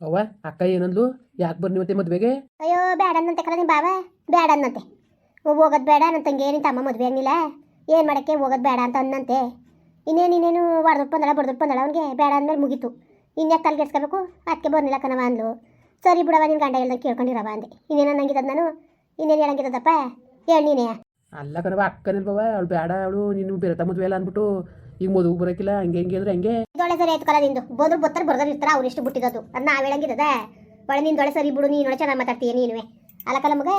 ಅಕ್ಕ ಏನಂದ್ಲು? ಯಾಕೆ ಬರ್ನಿ ಮತ್ತೆ ಮದ್ವೆಗೆ? ಅಯ್ಯೋ ಬೇಡ ಅನ್ನಂತೆ ಕಲ ನಿಮ್ಮ ಬಾವ. ಬೇಡ ಅನ್ನಂತೆ ಹೋಗೋದ್ ಬೇಡ. ನನ್ನ ತಂಗಿ ನಿನ್ನ ತಮ್ಮ ಮದುವೆ ಆಗಿಲ್ಲ ಏನು ಮಾಡೋಕ್ಕೆ ಹೋಗೋದು ಬೇಡ ಅಂತ ಅನ್ನಂತೆ. ಇನ್ನೇನು ಇನ್ನೇನು ಹೊಡೆದು ಬಂದಳ ಬಡ್ದು ಬಂದಳ ಅವ್ನಿಗೆ. ಬೇಡ ಅಂದ್ಮೇಲೆ ಮುಗೀತು. ಇನ್ಯಾಕೆ ತಲೆಗೆಡ್ಸ್ಕೋಬೇಕು ಅದಕ್ಕೆ ಬರ್ನಿಲ್ಲ ಕಣವ ಅಂದ್ಲು. ಸರಿ ಬಿಡವ ನಿನ್ನ ಗಂಡ ಹೇಳ್ದಂಗೆ ಕೇಳ್ಕೊಂಡಿರವ ಅಂದೆ. ಇನ್ನೇನು ಅನ್ನಂಗಿದ್ದದ ನಾನು? ಇನ್ನೇನು ಹೇಳಂಗಿದ್ದದಪ್ಪ? ಹೇಳಿ ನೀನೇ ಅಲ್ಲ ಕಣವ ಅಕ್ಕನಿಲ್ವವ ಅವಳು ಬೇಡ ಅವಳು ನೀನು ಬೇರೆ ಮದುವೆ ಇಲ್ಲ ಅಂದ್ಬಿಟ್ಟು ಈಗ ಮದುವೆ ಬರೋಕಿಲ್ಲ ಹಂಗೆ ಹಂಗೆ ಅಂದ್ರೆ ಹಂಗೆ? ದೊಳೆ ಸರಿ ಆಯ್ತು ಕಲ ನಿಂದು. ಬೋದ್ರು ಬತ್ತರ ಬರ್ದಾರ ಇರ್ತಾರ ಅವ್ರು ಎಷ್ಟು ಬಿಟ್ಟಿದ್ದು ಅದು ನಾವು ಹೇಳಂಗಿದ್ದದ? ಒಳ್ಳೆ ದೊಳೆ ಸರಿ ಬಿಡು ನೀನು ಚೆನ್ನಾಗಿ ಮಾತಾಡ್ತೀಯ ನೀನುವೆ. ಅಲ್ಲ ಕಲ ಮಗ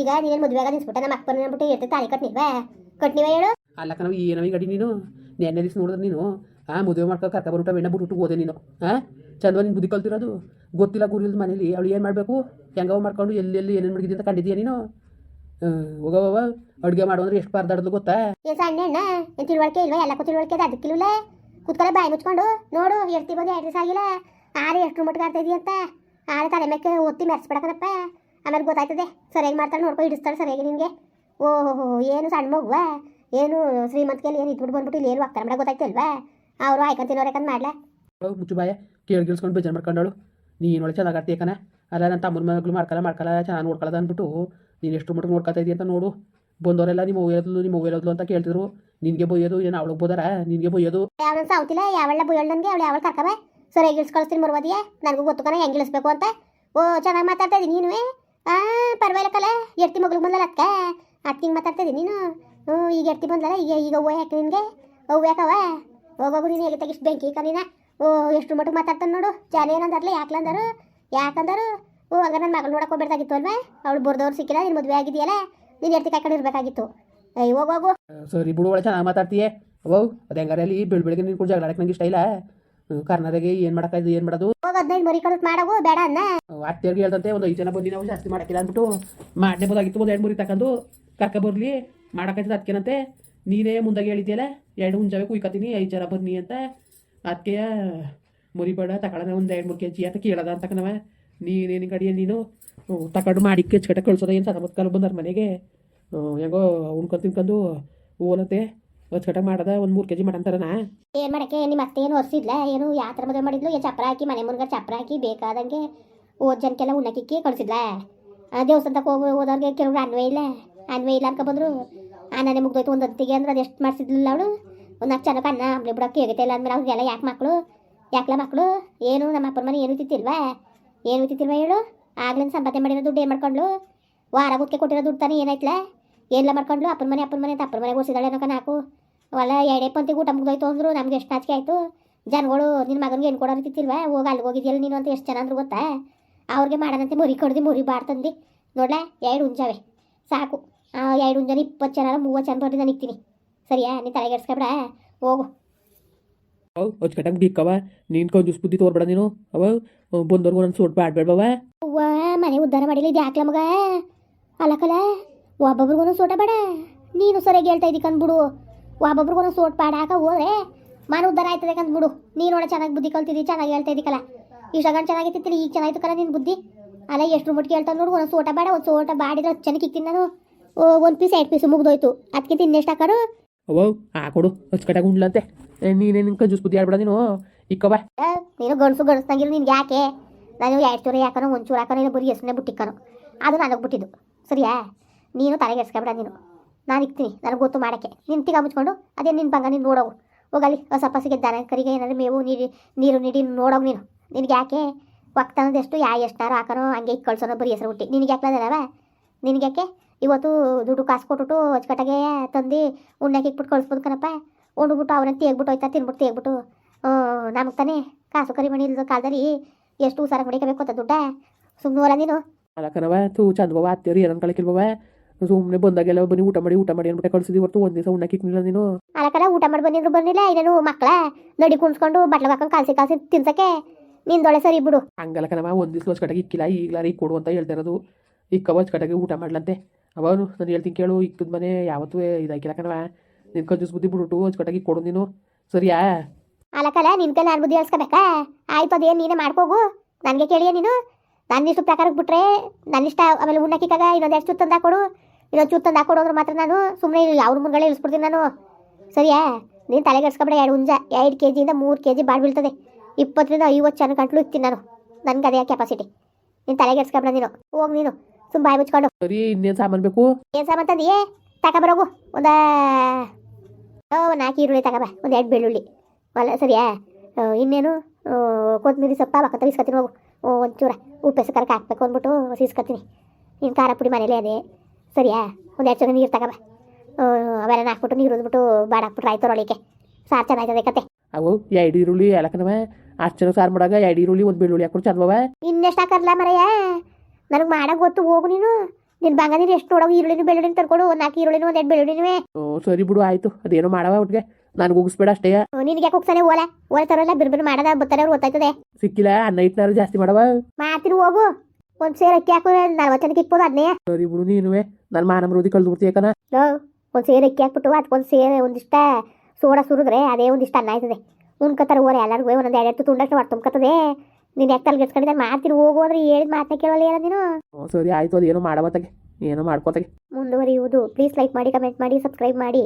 ಈಗ ನೀನು ಮದುವೆಗ ನಿನ್ಸ್ಬಿಟ್ಟೆ ನಮ್ಮ ಅಪ್ಪನ ಅಂದ್ಬಿಟ್ಟು ಇರ್ತೈತೆ ತಾಳಿ ಕಟ್ನಿಲ್ವೇ? ಕಟ್ನಿವೆ ಹೇಳು. ಅಲ್ಲ ಕಣವ ಏನವ ಗಡಿ ನೀನು? ನೆನ್ನೆ ದಿವಸ ನೋಡಿದ್ರೆ ನೀನು? ಆ ಮದುವೆ ಮಾಡ್ಕೊಂಡು ಕರ್ಕ ಬರ್ಬಿಟ್ಟು ಬೆಣ್ಣ ಬಿಟ್ಬಿಟ್ಟು ಹೋದೆ ನೀನು. ಹಾ ಚಂದವ ನೀನು ಬುದ್ಧಿ ಕಲ್ತಿರೋದು? ಗೊತ್ತಿಲ್ಲ ಗುರಿಲ್ದ ಮನೇಲಿ ಅವಳು ಏನು ಮಾಡಬೇಕು? ಹೆಂಗವ ಮಾಡ್ಕೊಂಡು ಎಲ್ಲೆಲ್ಲಿ ಏನೇನು ಮಡಗಿದ್ದೆ ಅಂತ ಕಂಡಿದ್ದೀಯ ನೀನು? ಹೋಗವ ಅಡುಗೆ ಮಾಡು ಅಂದ್ರೆ ಎಷ್ಟು ಪರದಾಡ್ದು ಗೊತ್ತಾ? ಏನ್ ಸಣ್ಣ ಅಣ್ಣ ಏನ್ ತಿಳುವಳಿಕೆ ಇಲ್ವಾ? ಎಲ್ಲಕ್ಕೂ ತಿಳುವಳಿಕೆ ಅದ ಅದಕ್ಕಿಲ್ವಲ್ಲ ಕುತ್ಕೊಳ್ಳೆ ಬಾಯಿ ಮುಚ್ಕೊಂಡು ನೋಡು ಎಷ್ಟು ಬಂದು ಎರಡು ದಿವಸ ಆಗಿಲ್ಲ. ಆರೆ ಎಷ್ಟು ಮಟ್ಟಿಗೆ ಆಡ್ತಾ ಇದೀಯ ಅಂತ. ಆರೆ ತಲೆ ಮೇಲೆ ಒತ್ತಿ ಮೆರೆಸ್ಬಿಡಕನಪ್ಪ ಆಮೇಲೆ ಗೊತ್ತಾಯ್ತದೆ ಸರಿಯಾಗಿ ಮಾಡ್ತಾಳೆ ನೋಡ್ಕೊ ಹಿಡಿಸ್ತಾಳೆ ಸರಿಯಾಗಿ ನಿನಗೆ. ಓಹೋ ಏನು ಸಣ್ಣ ಮಗುವ? ಏನು ಶ್ರೀಮಂತಿಕೆಯಲ್ಲಿ ಏನು ಇದ್ಬಿಟ್ಟು ಬಂದ್ಬಿಟ್ಟು ಇಲ್ಲಿ ಏನು ಹೋಗ್ತಾರೆ ಮೇಡ ಗೊತ್ತಾಯ್ತಲ್ವಾ ಅವರು ಆಯ್ಕೊಂತೀನಿ ಅವ್ರೇಕಂತ ಮಾಡ್ಲಾ? ಮುಚ್ಚು ಬಾಯ ಕೇಳಿ ಗಿಳ್ಸ್ಕೊಂಡು ಬೇಜಾರು ಮಾಡ್ಕೊಂಡಳು. ನೀನು ಒಳ್ಳೆ ಚೆನ್ನಾಗಿ ಆಡ್ತೀಯ ಕಣ. ಅಲ್ಲ ನನ್ನ ತಮ್ಮನ ಮಗಳು ಮಾಡ್ಕಲ್ಲ ಮಾಡ್ಕಲ್ಲ, ಚೆನ್ನಾಗಿ ನೋಡ್ಕೊಳ್ಳೋದು ಅಂದ್ಬಿಟ್ಟು ನೀನು ಎಷ್ಟು ಮಟ್ಟಿಗೆ ನೋಡ್ಕೊತಾ ಇದೀಯ ಅಂತ ನೋಡು. ಬಂದವರೆಲ್ಲ ನಿಮ್ಮ ಒಯ್ಯೋದ್ಲು ನಿಮ್ಮ ಒಯ್ಯೋದ್ಲು ಅಂತ ಕೇಳ್ತಿದ್ರು. ನಿನಗೆ ಬೊಯ್ಯೋದು, ಏನು ಅವಳಿಗೆ ಬೋದಾರ? ನಿನಗೆ ಬೊಯ್ಯೋದು. ಯಾವನ ಸಾವುತಿಲ್ಲ ಯಾವಳ ಬೊಯ್ಯೋಳು ನನಗೆ ಅವಳು ಯಾವಳು ಕರ್ಕವೆ ಸರಿಯಾಗಿ ಇಳಿಸ್ಕೊಳ್ತೀನಿ ಮರುವದಿಯ ನನಗೂ ಗೊತ್ತು ಕಣ, ಹೆಂಗೆ ಇಳಿಸ್ಬೇಕು ಅಂತ. ಓ, ಚೆನ್ನಾಗಿ ಮಾತಾಡ್ತಾ ಇದ್ದೀನಿ ನೀನು ಆ, ಪರವಾಗಿಲ್ಲ ಕಲ, ಎರ್ತಿ ಮಗಳು ಬಂದಲ್ಲ ಅಕ್ಕ ಹಿಂಗೆ ಮಾತಾಡ್ತಾ ಇದ್ದೀನಿ ನೀನು? ಹ್ಞೂ, ಈಗ ಎರ್ತಿ ಬಂದಲ್ಲ, ಈಗ ಈಗ ಹೂವು ಯಾಕೆ ನಿನಗೆ? ಹೂವು ಯಾಕವ ಹೋಗೋಗು ನೀನು ಹೇಗೆ ತೆಗಿಸ್ ಬೆಂಕಿ ಕನೀನ ಓ, ಎಷ್ಟು ಮಟ್ಟಿಗೆ ಮಾತಾಡ್ತಾನೆ ನೋಡು. ಜನ ಯಾಕಲಂದರು ಯಾಕ್ಲಂದರು? ಯಾಕಂದರು? ಓ ಹಂಗ ನನ್ನ ಮಗಳು ನೋಡಕ್ಕೆ ಹೋಗ್ಬೇಕಾಗಿತ್ತು ಅಲ್ವಾ? ಅವಳು ಬರ್ದವ್ರು ಸಿಕ್ಕಿಲ್ಲ ನೀನು ಮದುವೆ ಆಗಿದೆಯಲ್ಲ? ನೀನು ಎರ್ತಿ ಕಾಯ್ಕೊಂಡು ಇರಬೇಕಾಗಿತ್ತು. ಅಯ್ಯ ಹೋಗು ಸರಿ ಬಿಡು ಒಳ್ಳೆ ಚೆನ್ನಾಗಿ ಮಾತಾಡ್ತೀಯ? ಓ ಅದು ಹೆಂಗಾರೆ ಅಲ್ಲಿ ಬೆಳ್ ಬೆಳಗ್ಗೆ ನಿನ್ ಕೂಡ ಜಗಳ ಆಡಕ್ಕೆ ನಂಗೆ ಇಷ್ಟ ಇಲ್ಲ. ಕರ್ನಾಟಕ ಏನು ಮಾಡಕ್ಕಾಯ್ದು ಏನು ಮಾಡೋದು? ಹೋಗಿ ಹದಿನೈದು ಮರಿ ಕಳಿಸ್ ಮಾಡೋ ಬೇಡ ಅನ್ನ. ಅತ್ತೆಯವ್ರಿಗೆ ಹೇಳ್ದಂತೆ ಒಂದು ಐದು ಜನ ಬಂದು ನಾವು ಜಾಸ್ತಿ ಮಾಡಕ್ಕಿಲ್ಲ ಅಂದ್ಬಿಟ್ಟು ಮಾಡಲೇಬೋದಾಗಿತ್ತು ಒಂದು ಎರಡು ಮೂರಿ ತಗೊಂಡು ಕರ್ಕ ಬರಲಿ ಮಾಡೋಕ್ಕಾಯ್ತದ ಅದಕ್ಕೇನಂತೆ ನೀನೇ ಮುಂದಾಗಿ ಹೇಳಿದ್ಯಲ್ಲ ಎರಡು ಹುಂಜಾವೆ ಕುಯ್ಕತ್ತೀನಿ ಐದು ಜನ ಬನ್ನಿ ಅಂತ. ಅದಕ್ಕೆ ಮುರಿಬೇಡ ತಗೊಳ್ಳೋಣ ಒಂದು ಎರಡು ಮೂರು ಕೆ ಜಿ ಅಂತ ಕೇಳದ ಅಂತ ಕಣವ. ನೀನೇನು ಗಡಿಯ ನೀನು? ತಕಡು ಮಾಡಿ ಕೆಚ್ಕಟ್ಟ ಕಳ್ಸೋದ ಏನು ಸಣ್ಣ ಕಾಲ ಬಂದಾರ ಮನೆಗೆ? ಹೆಂಗೋ ಉಣ್ಕೊಂಡು ತಿನ್ಕೊಂಡು ಓಲತ್ತೆ. ಅಚ್ಚಕಟ್ಟ ಮಾಡದ, ಒಂದು ಮೂರು ಕೆ ಜಿ ಮಾಡಂತಾರನಾ ಏನ್ ಮಾಡಕ್ಕೆ? ನಿಮ್ಮ ಅತ್ತೆ ಏನು ಒರ್ಸಿದ್ಲ? ಏನು ಯಾವ ಥರ ಮದುವೆ ಮಾಡಿದ್ಲು? ಏನು ಚಪ್ರ ಹಾಕಿ, ಮನೆ ಮುನ್ಗ ಚಪ್ರ ಹಾಕಿ, ಬೇಕಾದಂಗೆ ಓದ್ ಜನಕ್ಕೆಲ್ಲ ಉಣ್ಣಕ್ಕಿಕ್ಕಿ ಕಳಿಸಿದ್ಲ? ದೇವಸ್ಥಾನಕ್ಕೆ ಹೋಗಿ ಹೋದವ್ರಿಗೆ ಕೆಲವ್ರು ಅನ್ವಯ ಇಲ್ಲ. ಅನ್ವಯ ಇಲ್ಲ ಅನ್ಕೊ ಬಂದ್ರು. ಅನ್ನನೇ ಮುಗ್ದೋಯ್ತು ಒಂದು ಹೊತ್ತಿಗೆ ಅಂದ್ರೆ ಅದು ಎಷ್ಟು ಮಾಡ್ಸಿದ್ಲಿಲ್ಲ ಅವಳು? ಒಂದು ನಾಲ್ಕು ಜನಕ್ಕೆ ಅನ್ನ ಅಂಬ್ಲಿ ಬಿಡೋಕೆ ಇಲ್ಲ ಅಂದ್ಮೇಲೆ ಅವ್ರಿಗೆಲ್ಲ ಯಾಕೆ ಮಕ್ಕಳು ಯಾಕಲ ಮಕ್ಕಳು ಏನು, ನಮ್ಮ ಅಪ್ಪನ ಮನೆ ಏನು ತಿತ್ತಿಲ್ವಾ ಏನು ತಿತ್ತಿಲ್ವಾ ಹೇಳು? ಆಗ್ಲಿಂದ ಸಂಪಾದನೆ ಮಾಡಿರೋ ದುಡ್ಡು ಏನು ಮಾಡ್ಕೊಂಡ್ಲು? ವಾರ ಗುತ್ತಿಗೆ ಕೊಟ್ಟಿರೋ ದುಡ್ಡು ತಾನೇ ಏನಾಯ್ತಲ್ಲ ಏನೆಲ್ಲ ಮಾಡ್ಕೊಂಡ್ಲು? ಅಪ್ಪನ ಮನೆ ಅಪ್ಪನ ಮನೆ ಅಂತ ಅಪ್ಪನ ಮನೆಗೆ ಓಡಿಸಿದಾಳೆ ಅನ್ನೋಕ ನಾಲ್ಕು. ಒಳ್ಳೆ ಎರಡೇ ಪಂತಿಗೆ ಊಟ ಮುಗ್ದೋಯ್ತು ಅಂದ್ರು ನಮ್ಗೆ ಎಷ್ಟು ನಾಚಿಕೆ ಆಯಿತು. ಜನಗಳು ನಿನ್ನ ಮಗನಿಗೆ ಏನು ಕೊಡೋರು ತಿತ್ತಿಲ್ವಾ ಹೋಗಿ ಅಲ್ಲಿಗೆ ಹೋಗಿದ್ಯಲ್ಲ ನೀನು ಅಂತ ಎಷ್ಟು ಜನ ಅಂದ್ರು ಗೊತ್ತಾ? ಅವ್ರಿಗೆ ಮಾಡೋದಂತೆ ಮುರಿ ಕೊಡ್ದು, ಮುರಿ ಬಾರ್ ಬಾಡ್ತಂದು ನೋಡ್ಲಾ, ಎರಡು ಹುಂಜಾವೆ. ಸಾಕು. ಎರಡು ಹುಂಜನ ಇಪ್ಪತ್ತು ಜನ ಮೂವತ್ತು ಜನ ಬರ್ರಿ ನಾನು ಇಕ್ತೀನಿ. ಸರಿಯಾ? ನೀನು ತಲೆಗೆಡ್ಸ್ಕೊಬೇಡ. ಹೋಗು. ಅವು ಅಚ್ಚಕಟ್ಟಾಗಿ ಬಿಕ್ಕವ ನೀನು ಕಂಜೂಸ್ ಬುದ್ಧಿ ತೋರ್ಬೇಡ ನೀನು. ಅವ ಬಂದವ್ರಿಗೂ ನನ್ನ ಸೋಟ್ ಬ್ಯಾಡ್ಬೇಡವ ಅವ್ವ, ಮನೆ ಉದ್ದಾರ ಮಾಡಿಲ್ಲ ಇದು ಯಾಕ್ಲ ಮಗ? ಅಲಕಲ? ಒಬ್ಬೊಬ್ರಿಗೂ ಸೋಟ ಬೇಡ. ನೀನು ಸರಿಯಾಗಿ ಹೇಳ್ತಾ ಇದ್ದೀಕ ಅಂದ್ಬಿಡು ಒಬ್ಬೊಬ್ರಿಗೂ ಸೋಟ್ ಪಾಡ ಹಾಕ ಹೋದ್ರೆ ಮನೆ ಉದ್ದಾರ ಆಯ್ತದೆ ಅಂದ್ಬಿಡು ನೀನು ನೋಡ ಚೆನ್ನಾಗಿ ಬುದ್ಧಿ ಕಲ್ತಿದ್ದಿ ಚೆನ್ನಾಗಿ ಹೇಳ್ತಾ ಇದ್ದೀಕಲ್ಲ ಇಷ್ಟಗಂಡು ಚೆನ್ನಾಗಿತ್ತಿಲ್ಲ ಈಗ ಚೆನ್ನಾಗಿತ್ತು ನಿನ್ನ ಬುದ್ಧಿ. ಅಲ್ಲ ಎಷ್ಟು ಮಟ್ಟಿಗೆ ಹೇಳ್ತಾ ನೋಡು ಒಂದು ಸೋಟ ಬೇಡ ಒಂದು ಸೋಟ ಬಾಡಿದ್ರೆ ಚೆನ್ನಾಗಿ ಇಕ್ತೀನಿ ನಾನು. ಒಂದು ಪೀಸ್, ಎರಡು ಪೀಸ್ ಮುಗ್ದೋಯ್ತು. ಅದಕ್ಕಿಂತ ಇನ್ನೆಷ್ಟು ಹಾಕೋರು ಅವ ಆ, ಕೊಡು. ಅಚ್ಚಕಟ್ಟಾಗಿ ಉಂಡ್ಲಂತೆ. ನೀನೇ, ನಿನ್ ಕಂಜೂಸ್ ಬುದ್ಧಿ ಆಡ್ಬೇಡ ನೀನು. ಇಕ್ಕವ ನೀನು ಗಂಡಸು ಗಂಡಸ್ನಂಗಿರು ನಿನ್ಗೆ ಯಾಕೆ? ನಾನು ಎರಡು ಚೂರು ಯಾಕನೋ ಒಂದು ಚೂರು ಹಾಕೋಣ ಇಲ್ಲ ಬರೀ ಎಷ್ಟನೇ ಬಿಟ್ಟಿಕ್ಕನು? ಅದು ನನಗೆ ಬಿಟ್ಟಿದ್ದು. ಸರಿಯಾ? ನೀನು ತಲೆಗೆ ಎಡ್ಸ್ಕೊಬೇಡ ನೀನು. ನಾನು ಇಕ್ತೀನಿ, ನನಗೆ ಗೊತ್ತು ಮಾಡೋಕ್ಕೆ. ನಿನ್ ತಿಗ ಮುಚ್ಕೊಂಡು, ಅದೇ ನಿನ್ ಬಂಗ ನೀನು ನೋಡೋವು ಹೋಗಲಿ ಹೊಸ ಪಸಿಗೆ ದನ ಕರಿಗೆ ಏನಾದ್ರು ಮೇವು ನೀರು ನೀರು ನೀಡಿ ನೋಡೋವು ನೀನು. ನಿನಗೆ ಯಾಕೆ? ಒಕ್ತನದ ಎಷ್ಟು ಯಾ ಎಷ್ಟಾರು ಹಾಕನೋ, ಹಂಗೆ ಇಕ್ ಕಳ್ಸೋನೋ ಬರೀ ಹೆಸರು ಹುಟ್ಟಿ ನಿನಗೆ ಯಾಕಲದವ ನಿನಗೆ ಯಾಕೆ? ಇವತ್ತು ದುಡ್ಡು ಕಾಸು ಕೊಟ್ಬಿಟ್ಟು ಅಚ್ಚಕಟ್ಟಾಗೆ ತಂದು ಉಣ್ಣಕ್ಕೆ ಇಕ್ಬಿಟ್ಟು ಕಳಿಸ್ಬೋದು ಕಣಪ್ಪ. ಉಂಡ್ಬಿಟ್ಟು ಅವ್ರನ್ನ ತೇಗ್ಬಿಟ್ಟು ಹೋಯ್ತಾ ತಿನ್ಬಿಟ್ಟು ತೇಗ್ಬಿಟ್ಟು ನಮಗೆ ತಾನೇ. ಕಾಸು ಕರಿ ಮಣಿ ಇಲ್ಲದ ಕಾಲದಲ್ಲಿ ಎಷ್ಟು ಉಸಾರ ಮಡಿಕಬೇಕು ಅಂತ ದುಡ್ಡ? ಸುಮ್ಮನೆ ನೀನು. ಅಲಕನವ ತೂ ಚಂದ ಬಾವ ಅತ್ತೆಯರು ಏನನ್ ಕಳಕಿಲ್ಬವ ಸುಮ್ಮನೆ ಬಂದಾಗೆಲ್ಲ ಬನ್ನಿ ಊಟ ಮಾಡಿ ಊಟ ಮಾಡಿ ಅಂದ್ಬಿಟ್ಟು ಕಳ್ಸಿದ್ವಿ ಹೊರತು ಒಂದು ದಿವಸ ಉಣ್ಣಕ್ಕೆ ಇಕ್ಕಿಲ್ಲ ನೀನು. ಅಲಕಲ್ಲ ಊಟ ಮಾಡಿ ಬಂದಿದ್ರು ಬಂದಿಲ್ಲ ಇನ್ನೇನು ಮಕ್ಕಳ ನಡಿ ಕುಣ್ಸ್ಕೊಂಡು ಬಟ್ಲ ಹಾಕೊಂಡು ಕಾಲ್ಸಿ ಕಾಲ್ಸಿ ತಿನ್ಸಕ್ಕೆ. ನಿಂದೊಳೆ ಸರಿ ಬಿಡು. ಹಂಗಲಕನವ ಒಂದು ದಿವಸ ಹೊಚ್ಕಟ್ಟಾಗಿ ಇಕ್ಕಿಲ್ಲ ಈಗಲಾರ ಈಗ ಕೊಡು ಅಂತ ಹೇಳ್ತಿರೋದು ಇಕ್ಕವ ಹೊಚ್ಕಟ್ಟಾಗಿ ಊಟ ಮಾಡ್ಲಂತೆ. ಅವನು ನಾನು ಹೇಳ್ತೀನಿ ಕೇಳು, ಇಕ್ಕದ ಮನೆ ಯಾವತ್ತೂ ಇದಾಕಿಲ್ಲ ಕಣವ ನಿನ್ ಕಂಜೂಸ್ ಬುದ್ಧಿ ಬಿಡ್ಬಿಟ್ಟು ಹೊಚ್ಕಟ್ಟಾಗಿ ಕೊಡು ನೀನು. ಸರಿಯಾ? ಅಲಕಲ ನಿನ್ ಕೈ ನಾನು ಬುದ್ಧಿ ಹೇಳ್ಸ್ಕೊಬೇಕಾ? ಆಯ್ತು ಅದೇನು ನೀನೇ ಮಾಡ್ಕೋಗು. ನನಗೆ ಕೇಳಿಯ ನೀನು. ನನ್ನ ಇಷ್ಟು ಪ್ರಕಾರಕ್ಕೆ ಬಿಟ್ರೆ ನನ್ನ ಇಷ್ಟ ಆಮೇಲೆ ಉಣ್ಣಕ್ಕಿಕ್ಕಾಗ ಇನ್ನೊಂದು ಎಷ್ಟು ತಂದು ಹಾಕೊಡು. ಇನ್ನೊಂದು ಚೂರು ತಂದು ಹಾಕೊಡು ಅಂದ್ರೆ ಮಾತ್ರ ನಾನು ಸುಮ್ಮನೆ ಅವ್ರ ಮುಂದ್ಗಡೆ ಇಳಿಸ್ಬಿಡ್ತೀನಿ ನಾನು. ಸರಿಯಾ? ನೀನು ತಲೆಗೆಡ್ಸ್ಕೊಬೇಡ ಎರಡು ಹುಂಜ. ಎರಡು ಕೆ ಜಿಯಿಂದ ಮೂರು ಕೆ ಜಿ ಬಾಡ್ ಬೀಳ್ತದೆ. ಇಪ್ಪತ್ತರಿಂದ ಐವತ್ತು ಜನ ಗಂಟ್ಲು ಇರ್ತೀನಿ ನಾನು. ನನಗೆ ಅದೇ ಕೆಪಾಸಿಟಿ ನೀನು ತಲೆಗೆ ಎಡ್ಸ್ಕೊಂಬಿಡ ನೀನು. ಹೋಗಿ ನೀನು. ಸುಮ್ಮ ಬಾಯಿ ಮುಚ್ಕೊಂಡು ಸರಿ ಇನ್ನೇನು ಸಾಮಾನು ಬೇಕು? ಏನು ತಕ ಬರೋಗು. ಒಂದ ಓ ನಾಲ್ಕು ಈರುಳ್ಳಿ ತಗೊಬ ಒಂದು ಎರಡು ಬೆಳ್ಳುಳ್ಳಿ. ಅಲ್ಲ ಸರಿಯಾ? ಆ, ಇನ್ನೇನು? ಆ, ಕೊತ್ತಂಬರಿ ಸೊಪ್ಪ ಬಕ್ಕಂತ ಇಸ್ಕೊತೀನಿ ಹೋಗು. ಓ, ಒಂಚೂರ ಉಪ್ಪು ಹೆಸರು ಖಾರಕ್ಕೆ ಹಾಕ್ಬೇಕು ಅಂದ್ಬಿಟ್ಟು ಇಸ್ಕೊತೀನಿ ಇನ್ನು ಖಾರ ಪುಡಿ ಮನೇಲೇ ಅದೇ. ಸರಿಯಾ? ಒಂದು ಎರಡು ಚೂರ ನೀರು ಆ ಅವೆಲ್ಲ ಹಾಕ್ಬಿಟ್ಟು ನೀರು ಅಂದ್ಬಿಟ್ಟು ಬಾಡ ಹಾಕ್ಬಿಟ್ರೆ. ಆಯ್ತು ಒಳಿಕೆ ಸಾರು ಕತೆ. ಅವು ಎರಡು ಈರುಳ್ಳಿ ಎಲ್ಲಕನವ ಅಷ್ಟು ಚೆನ್ನಾಗಿ ಸಾರು ಮಾಡಾಗ ಎರಡು ಈರುಳ್ಳಿ ಒಂದು ಬೆಳ್ಳುಳ್ಳಿ ಹಾಕೊಂಡು ಚಂದವ ಇನ್ನೆಷ್ಟು ಹಾಕರ್ಲ ಮರಯ್ಯ ನನಗೆ ಮಾಡಕ್ಕೆ ಗೊತ್ತು ಹೋಗು ನೀನು. ನಿನ್ನ ಬಂಗ ನೀನು ಎಷ್ಟು ನೋಡೋ ಈರುಳ್ಳಿನೂ ಬೆಳ್ಳುಳ್ಳಿನೂ ತರ್ಕೊಡು ಒಂದು ನಾಲ್ಕು ಈರುಳ್ಳಿನೂ ಒಂದು ಎರಡು ಬೆಳ್ಳುಳ್ಳಿನೂ. ಹ್ಞೂ ಸರಿ ಬಿಡು ಆಯ್ತು. ಅದೇನೋ ಮಾಡವ ಒಟ್ಟಿಗೆ ನಾನು ಉಗಿಸ್ಬೇಡ ಅಷ್ಟೇ. ನಿನಗೆ ಯಾಕೆ ಹೋಗ್ತಾನೆ ಓಲೆ ಓಲೆ ತರೋಲ್ಲ ಬಿರ್ಬಿರ್ ಮಾಡದ ಬರ್ತಾರೆ ಅವ್ರು ಗೊತ್ತಾಯ್ತದೆ. ಸಿಕ್ಕಿಲ್ಲ ಅನ್ನ ಜಾಸ್ತಿ ಮಾಡವ. ಮಾಡ್ತೀನಿ ಹೋಗು. ಒಂದ್ ಸೇರ್ ಅಕ್ಕಿ ಹಾಕು ನಲ್ವತ್ತು ಜನಕ್ಕೆ ಇಕ್ಬೋದು ಅದನ್ನೇ ಸರಿ ಬಿಡು ನೀನುವೆ. ನನ್ನ ಮಾನಮೃದಿ ಕಳ್ದು ಬಿಡ್ತೀಯ ಕಣ ಒಂದ್ ಒಂದು ಸೇರು ಅಕ್ಕಿ ಹಾಕ್ಬಿಟ್ಟು ಅದಕ್ಕೊಂದು ಸೇರು ಒಂದಿಷ್ಟ ಸೋಡಾ ಸುರಿದ್ರೆ ಅದೇ ಒಂದಿಷ್ಟ ಅನ್ನ ಆಯ್ತದೆ. ಉನ್ಕತ್ತಾರ ಓರೆ ಎಲ್ಲರಿಗೂ ಒಂದೊಂದು ಎರಡು ತುಂಡಷ್ಟು ಹೊಟ್ಟು ತುಂಬ್ಕೊತದೆ ನೀನು ಯಾಕೆ ತಲೆಗೆಡ್ಸ್ಕೊಂಡಿದ್ದೆ ಮಾಡ್ತೀನಿ ಹೋಗೋದ್ರೆ ಹೇಳಿದ ಮಾತನ್ನ ಕೇಳಲ್ಲ ಏನೋ ನೀನು? ಹ್ಞೂ ಸರಿ ಆಯ್ತು ಅದು ಏನೋ ತಗೆ ಏನೋ ಮಾಡ್ಕೋತಾಗೆ. ಮುಂದುವರಿಯುವುದು. ಪ್ಲೀಸ್ ಲೈಕ್ ಮಾಡಿ ಕಮೆಂಟ್ ಮಾಡಿ ಸಬ್ಸ್ಕ್ರೈಬ್ ಮಾಡಿ.